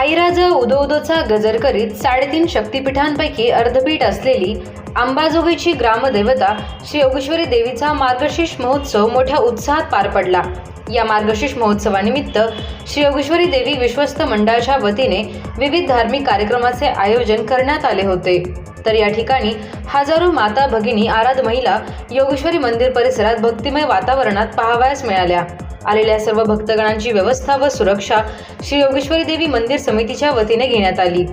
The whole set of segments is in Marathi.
आईराज उदोउदोचा गजर करीत साडेतीन शक्तिपीठांपैकी अर्धपीठ असलेली अंबाजोगीची ग्रामदेवता श्री योगेश्वरी देवीचा मार्गशीर्ष महोत्सव मोठ्या उत्साहात पार पडला. या मार्गशीर्ष महोत्सवानिमित्त श्री योगेश्वरी देवी विश्वस्त मंडळाच्या वतीने विविध धार्मिक कार्यक्रमाचे आयोजन करण्यात आले होते. तर या ठिकाणी हजारो माता भगिनी आराध महिला योगेश्वरी मंदिर परिसरात भक्तिमय वातावरणात पाहावयास मिळाल्या. आलेल्या सर्व भक्तगणांची व्यवस्था व सुरक्षा श्री योगेश्वरी देवी मंदिर समितीच्या वतीने घेण्यात आली.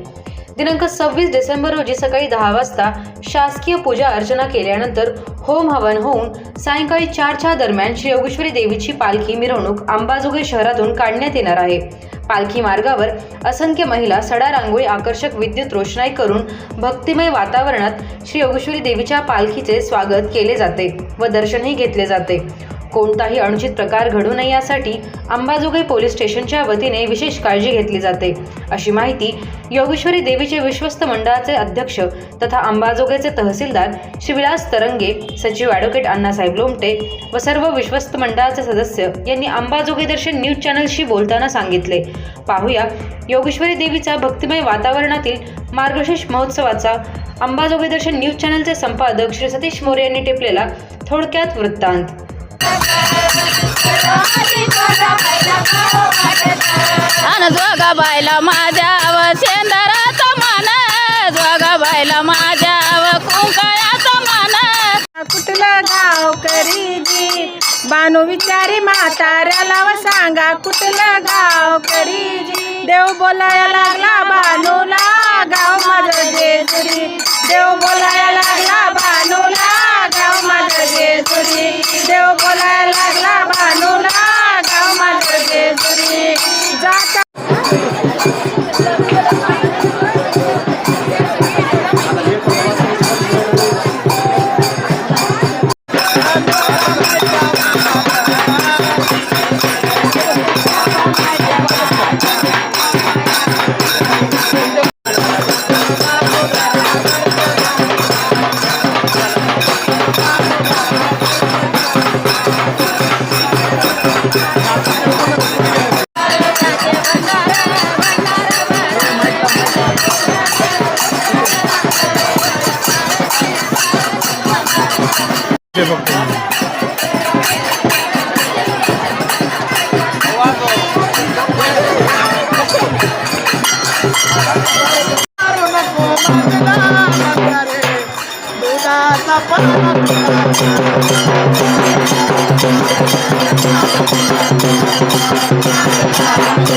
दिनांक सव्वीस डिसेंबर रोजी सकाळी दहा वाजता शासकीय पूजा अर्चना केल्यानंतर होम हवन होऊन सायंकाळी चारच्या दरम्यान श्री योगेश्वरी देवीची पालखी मिरवणूक अंबाजोगाई शहरातून काढण्यात येणार आहे. पालखी मार्गावर असंख्य महिला सडा रांगोळी आकर्षक विद्युत रोषणाई करून भक्तिमय वातावरणात श्री योगेश्वरी देवीच्या पालखीचे स्वागत केले जाते व दर्शनही घेतले जाते. कोणताही अनुचित प्रकार घडू नये यासाठी अंबाजोगाई पोलीस स्टेशनच्या वतीने विशेष काळजी घेतली जाते. अशी माहिती योगेश्वरी देवीचे विश्वस्त मंडळाचे अध्यक्ष तथा अंबाजोगाईचे तहसीलदार श्री विलास तरंगे सचिव ॲडव्होकेट अण्णासाहेब लोमटे व सर्व विश्वस्त मंडळाचे सदस्य यांनी अंबाजोगाई दर्शन न्यूज चॅनलशी बोलताना सांगितले. पाहूया योगेश्वरी देवीचा भक्तिमय वातावरणातील मार्गशीर्ष महोत्सवाचा अंबाजोगाई दर्शन न्यूज चॅनलचे संपादक श्री सतीश मोरे यांनी टिपलेला थोडक्यात वृत्तांत. अन जोगा बायला माझ्या व शेंदराचा मान जोगा बायला माझ्या व कुंकाळाचा मान. कुठलं गाव करीजी बानू विचारी म्हाताऱ्याला व सांगा कुठलं गाव करी करीजी देव बोलायला लागला बानूला गाव माझं जेजुरी. देव बोलायला लागला बानू आधी जोगा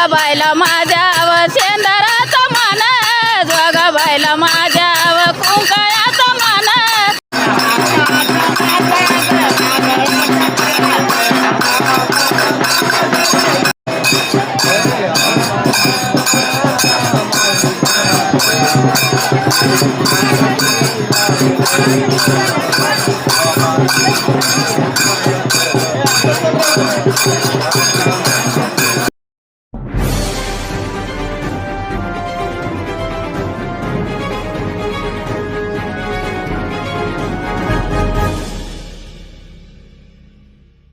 वागा बायला माझ्याव शेंदराचा मानस वागा बायला माझ्याव कुंकाळाचा मानस Thank